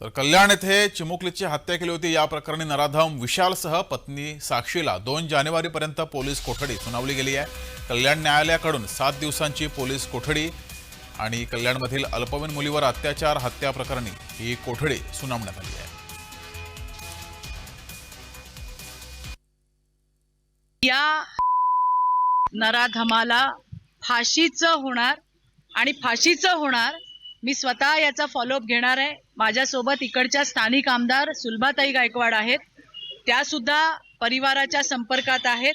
तर कल्याण येथे चिमुकलीची हत्या केली होती. या प्रकरणी नराधम विशालसह पत्नी साक्षीला दोन जानेवारीपर्यंत पोलीस कोठडी सुनावली गेली आहे. कल्याण न्यायालयाकडून सात दिवसांची पोलीस कोठडी आणि कल्याणमधील अल्पवयीन मुलीवर अत्याचार हत्या प्रकरणी ही कोठडी सुनावण्यात आली आहे. या नराधमाला फाशीचं होणार आणि फाशीचं होणार मी स्वतः याचा फॉलोअप घेणार आहे. माझ्यासोबत इकडच्या स्थानिक आमदार सुलभाताई गायकवाड आहेत. त्या सुद्धा परिवाराच्या संपर्कात आहेत.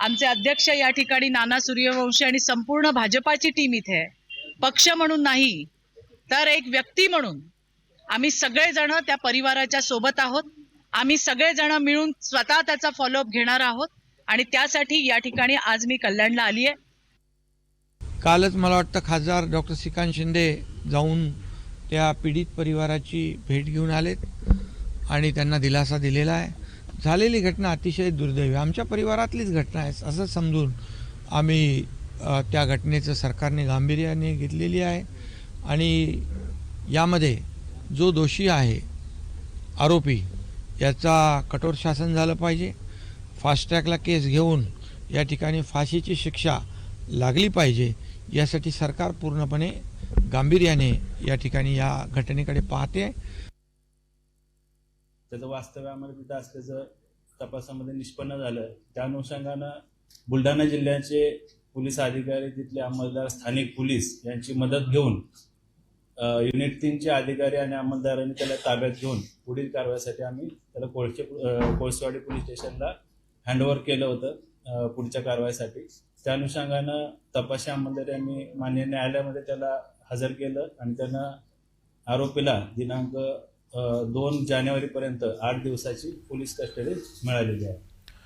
आमचे अध्यक्ष या ठिकाणी नाना सूर्यवंशी आणि संपूर्ण भाजपाची टीम इथे आहे. पक्ष म्हणून नाही तर एक व्यक्ती म्हणून आम्ही सगळेजण त्या परिवाराच्या सोबत आहोत. आम्ही सगळेजण मिळून स्वतः त्याचा फॉलोअप घेणार आहोत आणि त्यासाठी या ठिकाणी आज मी कल्याणला आली आहे कालच मला वाटतं खासदार डॉक्टर श्रीकांत शिंदे जाऊन त्या पीडित परिवाराची भेट घेऊन आलेत आणि त्यांना दिलासा दिलेला आहे. झालेली घटना अतिशय दुर्दैवी. आमच्या परिवारातलीच घटना आहे असं समजून आम्ही त्या घटनेचं सरकारने गांभीर्याने घेतलेली आहे. आणि यामध्ये जो दोषी आहे आरोपी याचा कठोर शासन झालं पाहिजे. फास्ट्रॅकला केस घेऊन या ठिकाणी फाशीची शिक्षा लागली पाहिजे यासाठी सरकार पूर्णपणे गांभीर्याने या ठिकाणी या घटनेकडे पाहते. त्याचं वास्तव्यामध्ये तिथं असल्याचं तपासामध्ये निष्पन्न झालं. त्या अनुषंगानं बुलढाणा जिल्ह्याचे पोलीस अधिकारी तिथले अंमलदार स्थानिक पोलीस यांची मदत घेऊन युनिट तीनचे अधिकारी आणि अंमलदारांनी त्याला ताब्यात घेऊन पुढील कारवाईसाठी आम्ही त्याला कोळशे अ, कोळसेवाडी पोलीस स्टेशनला हँडओव्हर केलं होतं पुढच्या कारवाईसाठी. त्या अनुषंगानं तपासी अंमलदार यांनी मान्य न्यायालयामध्ये त्याला हजर केलं आणि त्यांना आरोपीला दिनांक दोन जानेवारीपर्यंत आठ दिवसाची पोलीस कस्टडी मिळालेली आहे.